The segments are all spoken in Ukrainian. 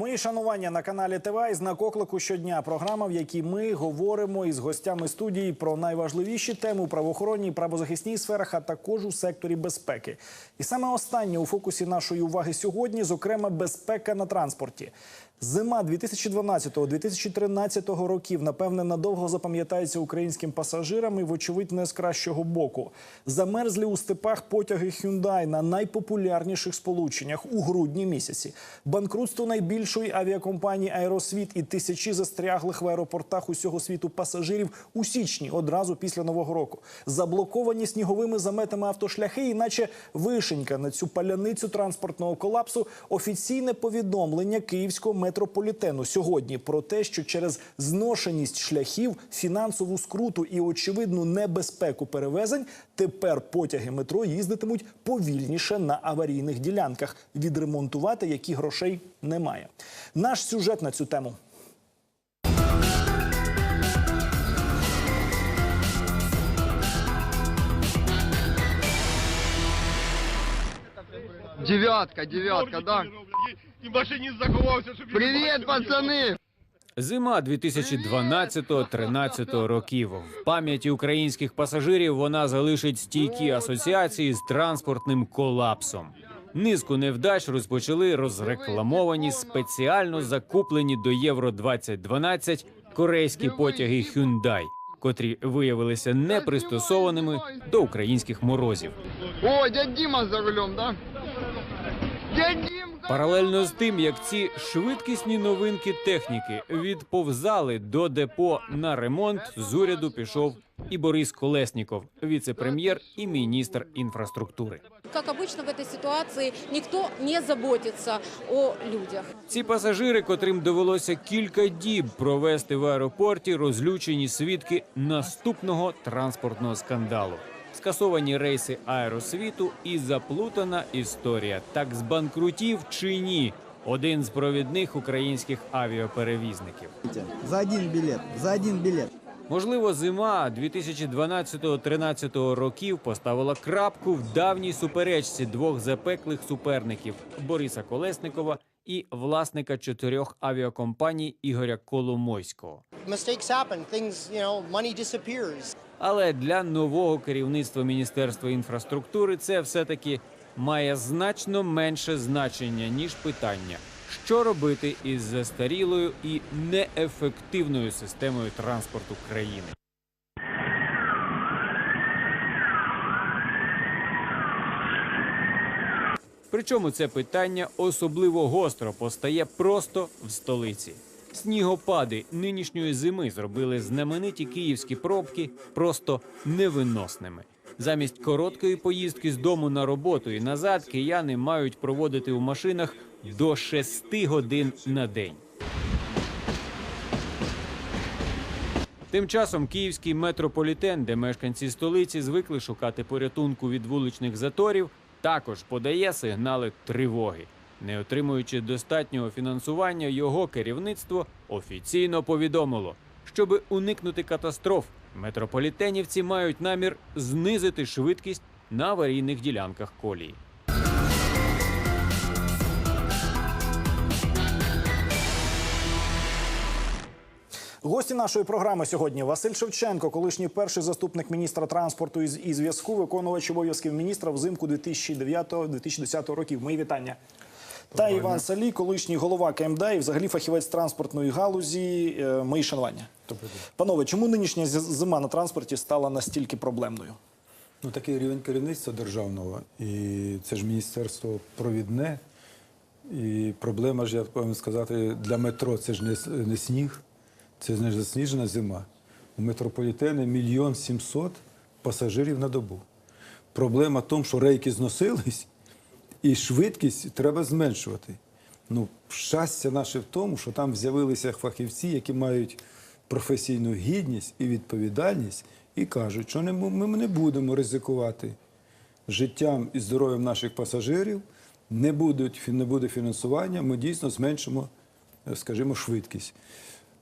Мої шанування на каналі ТВА і знак оклику щодня. Програма, в якій ми говоримо із гостями студії про найважливіші теми у правоохоронній і правозахисній сферах, а також у секторі безпеки. І саме останнє у фокусі нашої уваги сьогодні, зокрема, безпека на транспорті. Зима 2012-2013 років, напевне, надовго запам'ятається українським пасажирам і, вочевидь, не з кращого боку. Замерзлі у степах потяги Hyundai на найпопулярніших сполученнях у грудні місяці. Банкрутство найбільшої авіакомпанії Аеросвіт і тисячі застряглих в аеропортах усього світу пасажирів у січні, одразу після нового року. Заблоковані сніговими заметами автошляхи, і наче вишенька на цю паляницю транспортного колапсу. Офіційне повідомлення київського метрополітену сьогодні про те, що через зношеність шляхів, фінансову скруту і очевидну небезпеку перевезень тепер потяги метро їздитимуть повільніше на аварійних ділянках, відремонтувати які грошей немає. Наш сюжет на цю тему. Девятка, девятка, да. І машиніст заховався, щоб Привет, пацаны! Зима 2012-13 років. В пам'яті українських пасажирів вона залишить стійкі асоціації з транспортним колапсом. Низку невдач розпочали розрекламовані спеціально закуплені до Євро 2012 корейські потяги Hyundai, котрі виявилися непристосованими до українських морозів. О, дядь Дима за рулем, да? Дядь Дим! Паралельно з тим, як ці швидкісні новинки техніки відповзали до депо на ремонт, з уряду пішов і Борис Колесніков, віце-прем'єр і міністр інфраструктури. Как обычно в этой ситуации никто не заботится о людях. Ці пасажири, котрим довелося кілька діб провести в аеропорті, розлючені свідки наступного транспортного скандалу. Скасовані рейси аеросвіту і заплутана історія. Так збанкрутів чи ні? Один з провідних українських авіаперевізників. За один билет, за один билет. Можливо, зима 2012-13 років поставила крапку в давній суперечці двох запеклих суперників Бориса Колесникова і власника чотирьох авіакомпаній Ігоря Коломойського. mistakes happen. Things, you know, money disappears. Але для нового керівництва Міністерства інфраструктури це все-таки має значно менше значення ніж питання, що робити із застарілою і неефективною системою транспорту країни. Причому це питання особливо гостро постає просто в столиці. Снігопади нинішньої зими зробили знамениті київські пробки просто невиносними. Замість короткої поїздки з дому на роботу і назад кияни мають проводити у машинах до 6 годин на день. Тим часом київський метрополітен, де мешканці столиці звикли шукати порятунку від вуличних заторів, також подає сигнали тривоги. Не отримуючи достатнього фінансування, його керівництво офіційно повідомило, щоби уникнути катастроф, метрополітенівці мають намір знизити швидкість на аварійних ділянках колії. Гості нашої програми сьогодні Василь Шевченко, колишній перший заступник міністра транспорту і зв'язку, виконувач обов'язків міністра взимку 2009-2010 років. Мої вітання. Та Іван Салі, колишній голова КМДА і взагалі фахівець транспортної галузі. Е, Мої шанування. Панове, чому нинішня зима на транспорті стала настільки проблемною? Ну, такий рівень керівництва державного, і це ж міністерство провідне. І проблема ж, я повинен сказати, для метро це ж не, не сніг, це ж не засніжена зима. У метрополітени мільйон сімсот пасажирів на добу. Проблема в тому, що рейки зносились, і швидкість треба зменшувати. Ну, щастя наше в тому, що там з'явилися фахівці, які мають професійну гідність і відповідальність, і кажуть, що ми не будемо ризикувати життям і здоров'ям наших пасажирів, не, будуть, не буде фінансування, ми дійсно зменшимо, скажімо, швидкість.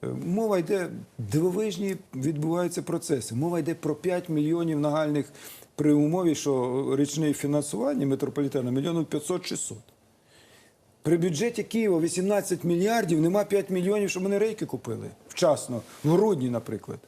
Е, Мова йде, дивовижні відбуваються процеси. Мова йде про 5 мільйонів нагальних при умові, що річне фінансування метрополітену мільйонів 500-600. При бюджеті Києва 18 мільярдів, нема 5 мільйонів, щоб вони рейки купили вчасно, в грудні, наприклад.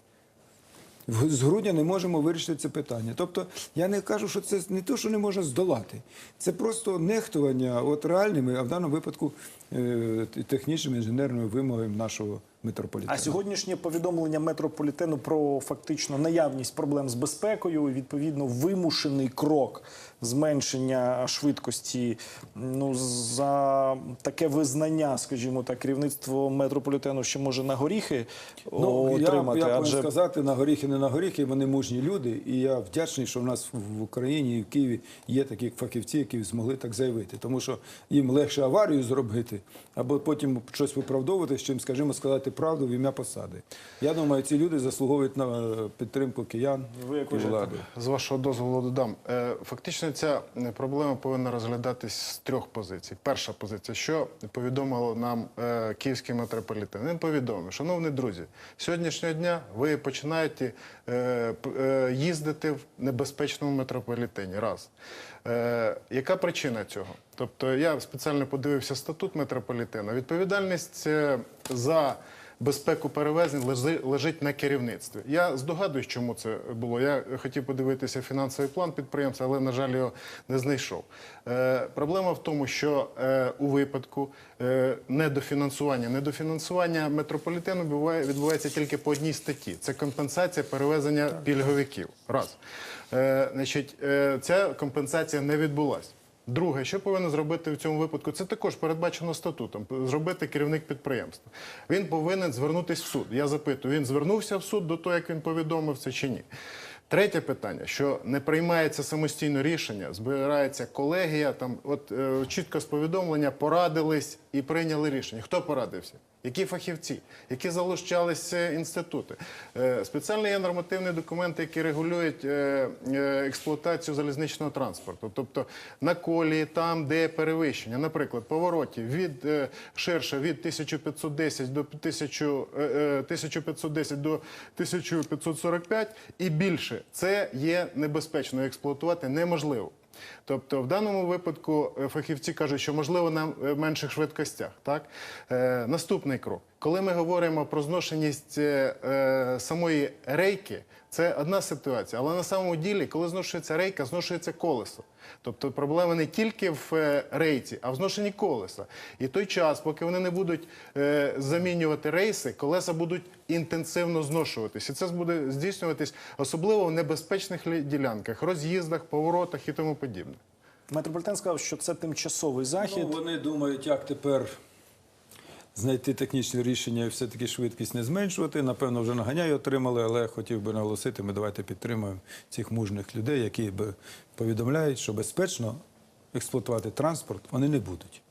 З грудня не можемо вирішити це питання. Тобто я не кажу, що це не те, що не можна здолати. Це просто нехтування от реальними, а в даному випадку е, технічними інженерними вимогами нашого метрополітену. А сьогоднішнє повідомлення метрополітену про фактично наявність проблем з безпекою відповідно вимушений крок зменшення швидкості. Ну за таке визнання, скажімо так, керівництво метрополітену ще може на горіхи Ну, отримати. я повинен адже сказати, на горіхи, не на горіхи, вони мужні люди. І я вдячний, що в нас в Україні і в Києві є такі фахівці, які змогли так заявити. Тому що їм легше аварію зробити, або потім щось виправдовувати, з чим, скажімо, сказати правду в ім'я посади. Я думаю, ці люди заслуговують на е, підтримку киян Ви як і вважаєте? влади. З вашого дозволу додам. Е, Фактично, ця е, проблема повинна розглядатись з трьох позицій. Перша позиція, що повідомило нам е, Київський метрополітен. Він повідомив, шановні друзі, сьогоднішнього дня ви починаєте е, е, їздити в небезпечному метрополітені. Раз. Е, яка причина цього? Тобто я спеціально подивився статут метрополітену. Відповідальність е, за безпеку перевезень лежить на керівництві. Я здогадуюсь, чому це було. Я хотів подивитися фінансовий план підприємства, але, на жаль, його не знайшов. Е, проблема в тому, що е, у випадку е, недофінансування, недофінансування метрополітену буває, відбувається тільки по одній статті. Це компенсація перевезення пільговиків. Раз. Е, значить, е, ця компенсація не відбулася. Друге, що повинен зробити в цьому випадку, це також передбачено статутом. Зробити керівник підприємства. Він повинен звернутися в суд. Я запитую, він звернувся в суд до того, як він повідомив це чи ні. Третє питання, що не приймається самостійно рішення, збирається колегія, там от е, чітко з повідомлення порадились і прийняли рішення. Хто порадився? Які фахівці, які залучалися інститути? Е, спеціально є нормативні документи, які регулюють е, е, експлуатацію залізничного транспорту. Тобто на колії, там, де перевищення, наприклад, повороті від ширше від 1510 до 1000, е, е, 1510 до 1545 і більше, це є небезпечно експлуатувати неможливо. Тобто, в даному випадку е, фахівці кажуть, що можливо на е, менших швидкостях. Так? Е, наступний крок. Коли ми говоримо про зношеність е, е, самої рейки, це одна ситуація. Але на самому ділі, коли зношується рейка, зношується колесо. Тобто проблема не тільки в рейці, а в зношенні колеса. І той час, поки вони не будуть е, замінювати рейси, колеса будуть інтенсивно зношуватись. І це буде здійснюватись особливо в небезпечних ділянках, роз'їздах, поворотах і тому подібне. Метрополітен сказав, що це тимчасовий захід. Ну, вони думають, як тепер знайти технічне рішення і все-таки швидкість не зменшувати. Напевно, вже наганяю отримали, але я хотів би наголосити, ми давайте підтримуємо цих мужних людей, які б повідомляють, що безпечно експлуатувати транспорт вони не будуть.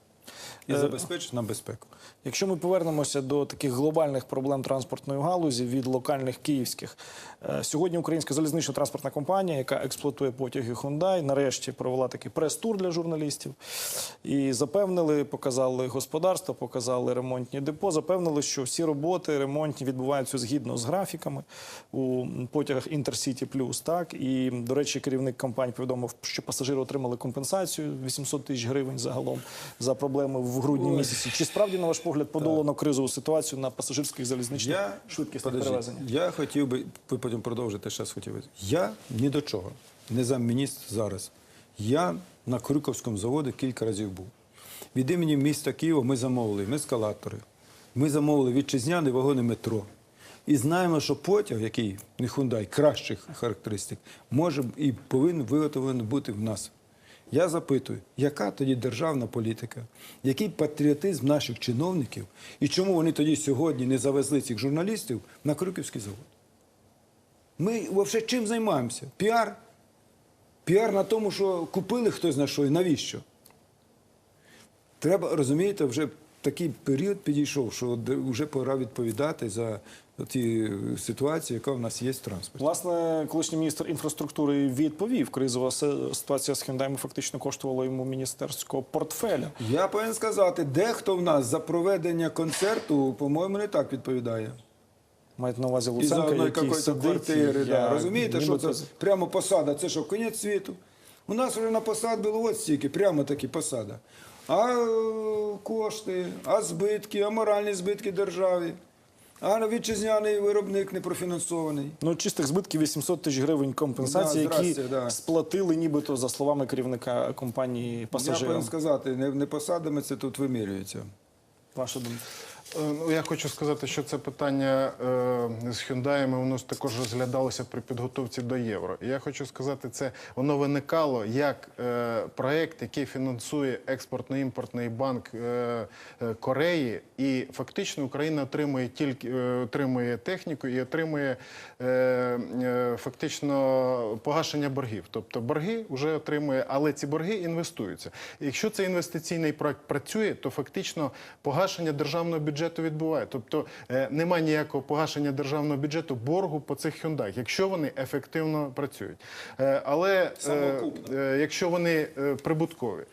І забезпечить нам безпеку. Якщо ми повернемося до таких глобальних проблем транспортної галузі від локальних київських, Е, сьогодні Українська залізнична транспортна компанія, яка експлуатує потяги Hyundai, нарешті провела такий прес-тур для журналістів і запевнили, показали господарство, показали ремонтні депо, запевнили, що всі роботи ремонтні відбуваються згідно з графіками у потягах Intercity Plus. Так і до речі, керівник компанії повідомив, що пасажири отримали компенсацію 800 тисяч гривень загалом за проблеми в грудні місяці. Чи справді на ваш погляд подолано кризову ситуацію на пасажирських залізничних Я, швидкісних подождіть, перевезеннях? я хотів би, ви потім продовжите, зараз хотів би. Я ні до чого, не замміністр зараз. Я на Крюковському заводі кілька разів був. Від імені міста Києва ми замовили ескалатори, ми замовили вітчизняні вагони метро. І знаємо, що потяг, який не Hyundai, кращих характеристик, може і повинен виготовлений бути в нас. Я запитую, яка тоді державна політика, який патріотизм наших чиновників, і чому вони тоді сьогодні не завезли цих журналістів на Крюківський завод? Ми взагалі чим займаємося? Піар? Піар на тому, що купили хтось на що і навіщо? Треба, розумієте, вже такий період підійшов, що вже пора відповідати за ті ситуації, яка в нас є з транспортом. Власне, колишній міністр інфраструктури відповів, кризова ситуація з Hyundai фактично коштувала йому міністерського портфеля. Я повинен сказати, дехто в нас за проведення концерту, по-моєму, не так відповідає. Мають на увазі Луценка, який сидить. квартири. я- Да. Розумієте, що це прямо посада? Це що, кінець світу? У нас вже на посад було от стільки, прямо таки посада. А кошти, а збитки, а моральні збитки державі, а вітчизняний виробник не профінансований. Ну, чистих збитків 800 тисяч гривень компенсації, Да, які да. сплатили нібито за словами керівника компанії Я повинен сказати, не, не посадами це тут вимірюється. Ваша думка? Е, Ну, я хочу сказати, що це питання е, з Hyundai, воно також розглядалося при підготовці до євро. І я хочу сказати, це воно виникало як е, проект, який фінансує експортно-імпортний банк е, е, Кореї, і фактично Україна отримує тільки е, отримує техніку і отримує е, фактично погашення боргів. Тобто борги вже отримує, але ці борги інвестуються. Якщо цей інвестиційний проект працює, то фактично погашення державного бюджету відбуває. Тобто е, немає ніякого погашення державного бюджету боргу по цих Hyundai, якщо вони ефективно працюють. Е, але е, якщо вони прибуткові.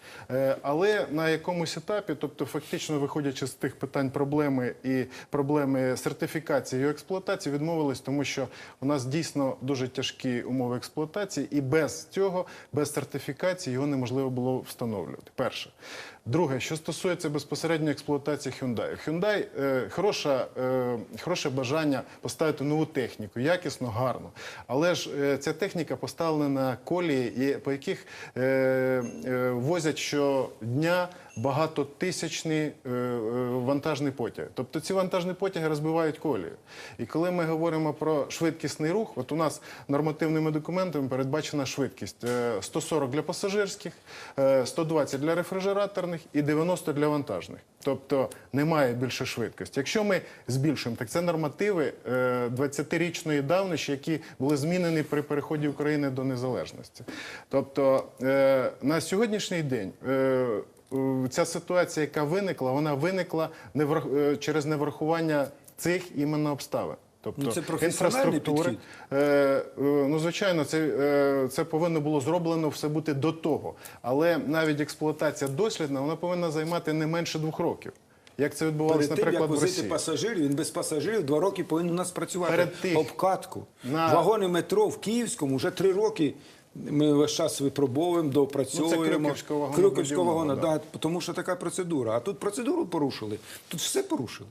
Але на якомусь етапі, тобто фактично виходячи з тих питань проблеми і проблеми сертифікації і експлуатації, відмовились, тому що у нас дійсно дуже тяжкі умови експлуатації, і без цього, без сертифікації його неможливо було встановлювати. Перше. Друге, що стосується безпосередньо експлуатації Hyundai. Hyundai е, хороша, е, хороше бажання поставити нову техніку, якісно, гарно. Але ж е, ця техніка поставлена на колії, по яких е, е, возять щодня багатотисячні е, е, вантажні потяги. Тобто ці вантажні потяги розбивають колію. І коли ми говоримо про швидкісний рух, от у нас нормативними документами передбачена швидкість е, 140 для пасажирських, е, 120 для рефрижераторних і 90 для вантажних. Тобто немає більше швидкості. Якщо ми збільшуємо, так це нормативи е, 20-річної давнощі, які були змінені при переході України до незалежності. Тобто е, на сьогоднішній день. Е, Ця ситуація, яка виникла, вона виникла не врах- е, через неврахування цих іменно обставин. Тобто Ну, це інфраструктури. Е, е, ну, звичайно, це, е, це повинно було зроблено все бути до того. Але навіть експлуатація дослідна вона повинна займати не менше двох років. Як це відбувалося, Перед тим, як наприклад, в Росії. пасажирів, він без пасажирів два роки повинен у нас працювати. Перед тим. Обкатку. На- Вагони метро в Київському вже три роки. Ми весь час випробовуємо, доопрацьовуємо. Ну, це Крюківського вагона, да. да, тому що така процедура. А тут процедуру порушили, тут все порушили.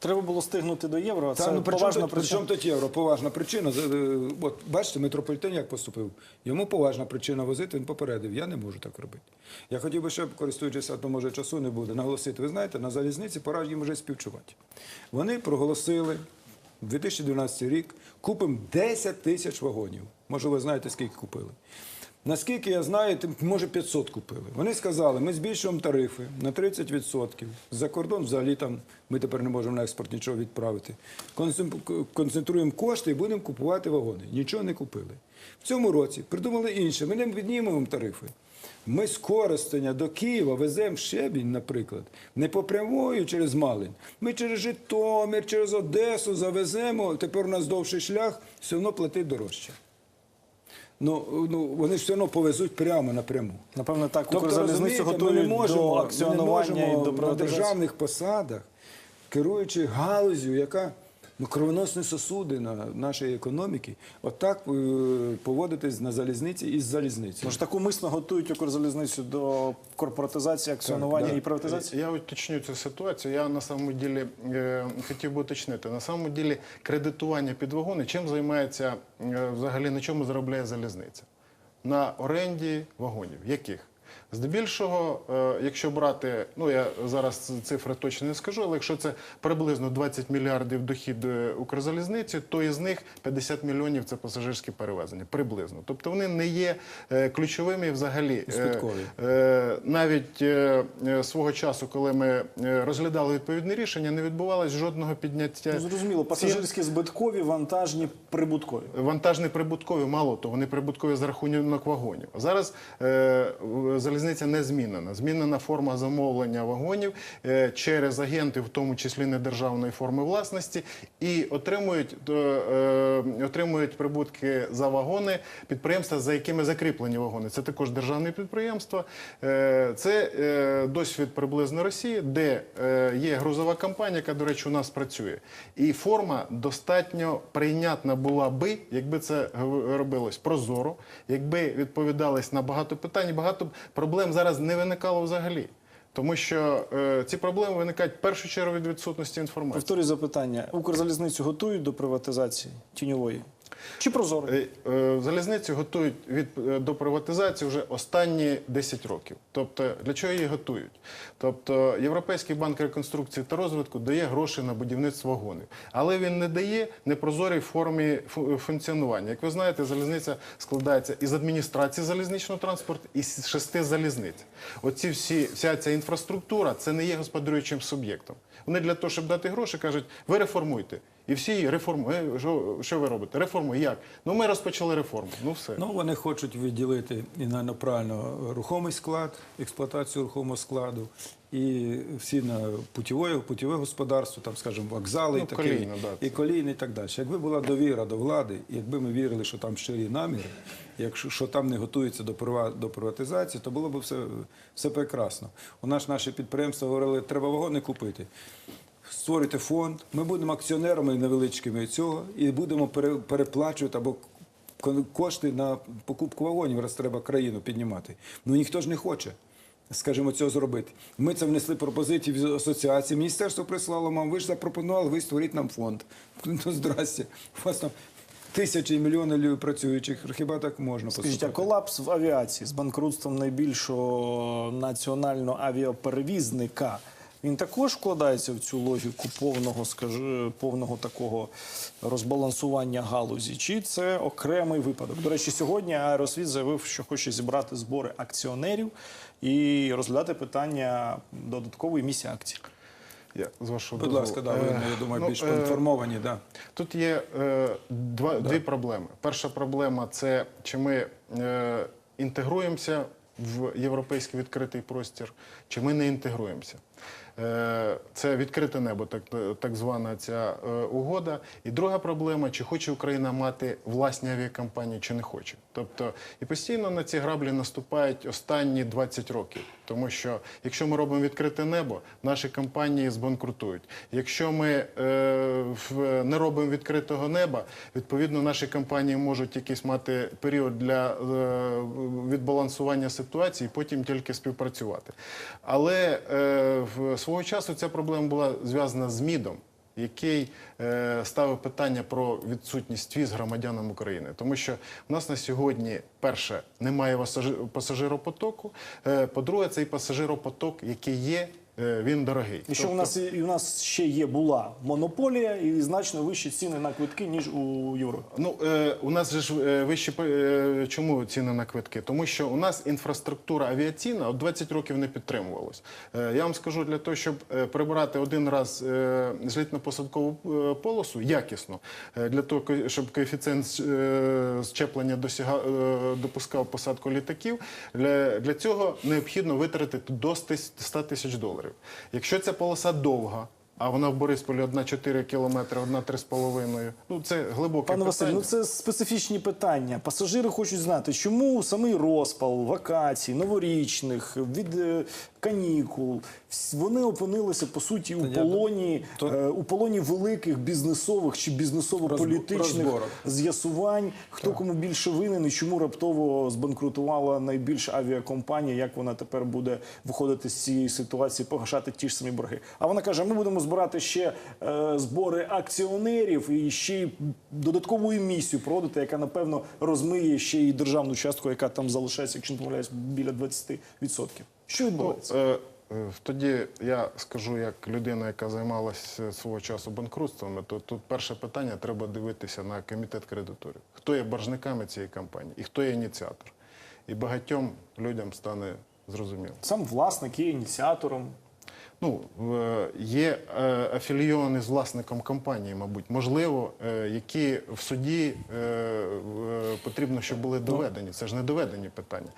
Треба було стигнути до євро. а Та, Це ну, поважна тут- при причина. чому тут євро? Поважна причина. Е, От, бачите, метрополітен як поступив. Йому поважна причина возити, він попередив. Я не можу так робити. Я хотів би ще, користуючись, а то може часу не буде, наголосити. Ви знаєте, на залізниці пора їм вже співчувати. Вони проголосили 2012 рік, купимо 10 тисяч вагонів. Може, ви знаєте, скільки купили. Наскільки я знаю, може 500 купили. Вони сказали, ми збільшуємо тарифи на 30%. За кордон взагалі там ми тепер не можемо на експорт нічого відправити. Концентруємо кошти і будемо купувати вагони. Нічого не купили. В цьому році придумали інше. Ми не піднімемо тарифи. Ми з Коростеня до Києва веземо щебінь, наприклад, не по прямою через Малин. Ми через Житомир, через Одесу завеземо. Тепер у нас довший шлях, все одно платить дорожче. Ну, ну вони ж все одно повезуть прямо напряму. Напевно, так Тобто, Укрзалізницю готують ми не можемо, до ми не акціонування і до на державних посадах, керуючи галузю, яка ну, кровоносні сосуди на нашої економіки, отак е, поводитись на залізниці із залізниці. Може, так умисно готують Укрзалізницю до корпоратизації, акціонування да. і приватизації? Я уточню цю ситуацію. Я на самому ділі е, хотів би уточнити. На самому ділі кредитування під вагони чим займається е, взагалі на чому заробляє залізниця? На оренді вагонів. Яких? Здебільшого, е, якщо брати, ну я зараз цифри точно не скажу, але якщо це приблизно 20 мільярдів дохід е, Укрзалізниці, то із них 50 мільйонів це пасажирські перевезення. Приблизно. Тобто вони не є е, ключовими взагалі. Е, навіть свого часу, коли ми розглядали відповідне рішення, не відбувалось жодного підняття. Ну, зрозуміло, пасажирські збиткові, вантажні прибуткові. Вантажні прибуткові, мало того, вони прибуткові за рахунок вагонів. Зараз в- залізниця не змінена. Змінена форма замовлення вагонів е, через агентів, в тому числі недержавної форми власності, і отримують, е, е, отримують прибутки за вагони підприємства, за якими закріплені вагони. Це також державні підприємства. Е, це досвід приблизно Росії, де є грузова компанія, яка, до речі, у нас працює. І форма достатньо прийнятна була би, якби це робилось прозоро, якби відповідалось на багато питань, багато проблем зараз не виникало взагалі. Тому що е, ці проблеми виникають в першу чергу від відсутності інформації. Повторюю запитання: Укрзалізницю готують до приватизації тіньової чи прозорої? Е, е, Залізницю готують від е, до приватизації вже останні 10 років. Тобто для чого її готують? Тобто Європейський банк реконструкції та розвитку дає гроші на будівництво вагонів, але він не дає непрозорій формі функціонування. Як ви знаєте, залізниця складається із адміністрації залізничного транспорту і з шести залізниць. Оці всі вся ця інфраструктура це не є господарюючим суб'єктом. Вони для того, щоб дати гроші, кажуть, ви реформуйте. І всі реформують. Е, Що, що ви робите? Реформу як? Ну ми розпочали реформу. Ну все. Ну, вони хочуть відділити і на правильно рухомий склад, експлуатацію рухомого складу, і всі на путіве, путіве господарство, там, скажімо, вокзали Ну, і таке, колійне, да, і колійне, і так далі. Якби була довіра до влади, якби ми вірили, що там щирі наміри, якщо що там не готується до до приватизації, то було б все, все прекрасно. У нас наші підприємства говорили, треба вагони купити. Створюйте фонд, ми будемо акціонерами невеличкими цього і будемо пере- переплачувати або кошти на покупку вагонів, раз треба країну піднімати. Ну ніхто ж не хоче, скажімо, цього зробити. Ми це внесли пропозиції в асоціації. Міністерство прислало вам, ви ж запропонували, ви створіть нам фонд. Ну, здрасте. У вас там тисячі і мільйони лю- працюючих. Хіба так можна Скажіть, а колапс в авіації з банкрутством найбільшого національного авіаперевізника. Він також вкладається в цю логіку повного, скажи, повного такого розбалансування галузі. Чи це окремий випадок? До речі, сьогодні Аеросвіт заявив, що хоче зібрати збори акціонерів і розглядати питання додаткової місії акцій. Я, з вашого Будь ласка, да, ви, Е, я думаю, ну, більш е, поінформовані. Да. Тут є е, два, дві проблеми. Перша проблема це чи ми е, інтегруємося в європейський відкритий простір, чи ми не інтегруємося. Е, Це відкрите небо, так, так звана ця е, угода. І друга проблема, чи хоче Україна мати власні авіакомпанії, чи не хоче. Тобто, і постійно на ці граблі наступають останні 20 років. Тому що якщо ми робимо відкрите небо, наші компанії збанкрутують. Якщо ми е, не робимо відкритого неба, відповідно наші компанії можуть якийсь мати період для е, відбалансування ситуації, потім тільки співпрацювати. Але е, в свого часу ця проблема була зв'язана з МІДом. Який е, ставив питання про відсутність віз громадянам України, тому що в нас на сьогодні перше немає пасажи- пасажиропотоку. Е, по-друге, цей пасажиропоток, який є, він дорогий. І що Тобто- у нас і у нас ще є була монополія і значно вищі ціни на квитки ніж у Європі. Ну е, у нас же ж е, вищі е, чому ціни на квитки? Тому що у нас інфраструктура авіаційна от 20 років не підтримувалась. Е, я вам скажу для того, щоб е, прибирати один раз е, злітно-посадкову е, полосу якісно, е, для того, щоб коефіцієнт е, щеплення досяга, е, допускав посадку літаків. Для, для цього необхідно витратити до 100 тисяч доларів. Якщо ця полоса довга. А вона в Борисполі одна 4 кілометри, одна 3,5. Ну це глибоке Пане Василь, ну це специфічні питання. Пасажири хочуть знати, чому самий розпал вакацій, новорічних, від е, канікул, вони опинилися по суті у полоні, то- е, у полоні великих бізнесових чи бізнесово-політичних з'ясувань, хто кому більше винен і чому раптово збанкрутувала найбільша авіакомпанія, як вона тепер буде виходити з цієї ситуації, погашати ті ж самі борги. А вона каже: ми будемо збирати ще е, збори акціонерів і ще й додаткову емісію проводити, яка напевно розмиє ще й державну частку, яка там залишається, якщо не помиляюсь, біля 20%. Що відбувається? Е, е, Тоді я скажу як людина, яка займалася свого часу банкрутствами, то тут перше питання треба дивитися на комітет кредиторів. Хто є боржниками цієї компанії і хто є ініціатор. І багатьом людям стане зрозуміло. Сам власник є ініціатором. Ну, е, є е, афілійовані з власником компанії, мабуть, можливо, е, які в суді потрібно, щоб були доведені. Це ж не доведені питання.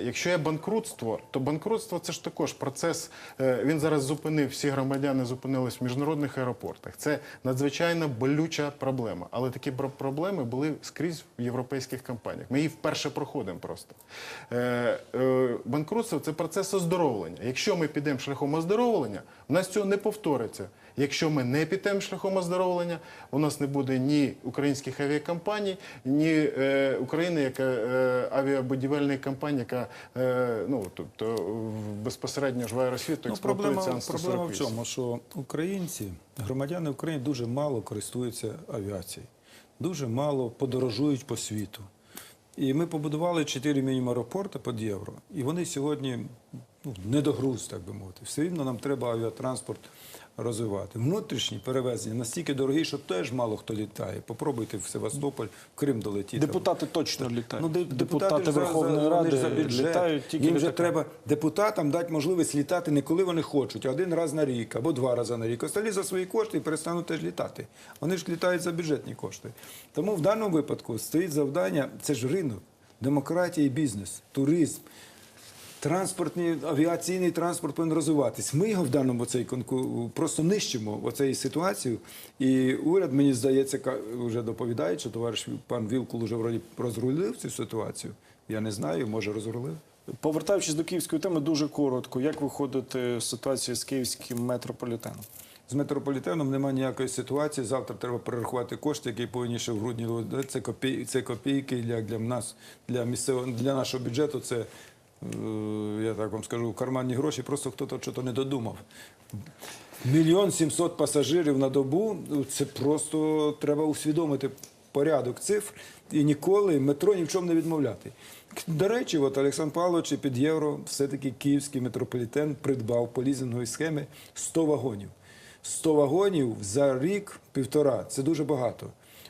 Якщо є банкрутство, то банкрутство це ж також процес. Він зараз зупинив, всі громадяни зупинились в міжнародних аеропортах. Це надзвичайно болюча проблема. Але такі проблеми були скрізь в європейських компаніях. Ми її вперше проходимо просто. Банкрутство це процес оздоровлення. Якщо ми підемо шляхом оздоровлення, оздоровлення. У нас цього не повториться. Якщо ми не підемо шляхом оздоровлення, у нас не буде ні українських авіакомпаній, ні е, України, яка е, авіабудівельної компанії, яка е, ну тобто в- безпосередньо ж в аеросвіту Ну, проблема, проблема в чому? Що українці, громадяни України дуже мало користуються авіацією, дуже мало подорожують по світу. І ми побудували чотири мінімум аеропорти під євро, і вони сьогодні ну, догруз, так би мовити. Все рівно нам треба авіатранспорт розвивати. Внутрішні перевезення настільки дорогі, що теж мало хто літає. Попробуйте в Севастополь, в Крим долетіти. Депутати точно літають. Ну, де- депутати за- Верховної за- Ради за бюджет. літають тільки Їм вже літаками. треба депутатам дати можливість літати не коли вони хочуть, а один раз на рік або два рази на рік. Осталі за свої кошти і перестануть теж літати. Вони ж літають за бюджетні кошти. Тому в даному випадку стоїть завдання, це ж ринок, демократія і бізнес, туризм. Транспортний авіаційний транспорт повинен розвиватись. Ми його в даному цей конку просто нищимо оцеї ситуацію. І уряд, мені здається, вже доповідає, що товариш пан Вілкул вже вроді розрулив цю ситуацію. Я не знаю, може розрулив. Повертаючись до київської теми, дуже коротко. Як виходити з ситуації з київським метрополітеном? З метрополітеном немає ніякої ситуації. Завтра треба перерахувати кошти, які повинні ще в грудні. Це копійки, це копійки для, для нас, для місцевого для нашого бюджету. Це я так вам скажу, карманні гроші. Просто хтось щось не додумав. Мільйон сімсот пасажирів на добу. Це просто треба усвідомити порядок цифр і ніколи метро ні в чому не відмовляти. До речі, от Олександр Павлович під євро все-таки київський метрополітен придбав по лізинговій схемі 100 вагонів. 100 вагонів за рік півтора. Це дуже багато.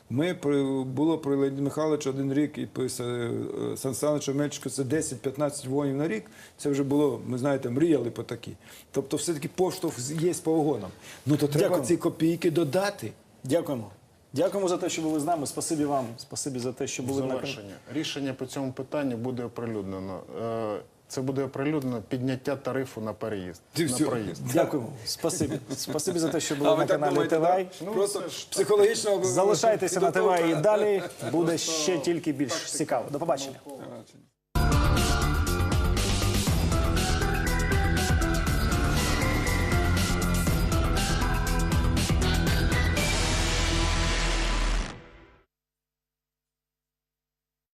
Ми при- було при Леоніді Михайловичу один рік і е, Сан Саничу Мельчику це 10-15 вагонів на рік. Це вже було, ми знаєте, мріяли по такі. Тобто, все-таки поштовх є по вагонам. Ну то треба Дякую. ці копійки додати. Дякуємо. Дякуємо за те, що були з нами. Спасибі вам. Спасибі за те, що були на Рішення по цьому питанню буде оприлюднено. Це буде оприлюднено підняття тарифу на переїзд. На проїзд. Дякуємо. Спасибі. Спасибі за те, що були на каналі ТВАЙ. Ну, Просто психологічно Залишайтеся на ТВАЙ і далі. Буде ще тільки більш цікаво. До побачення. Побачення.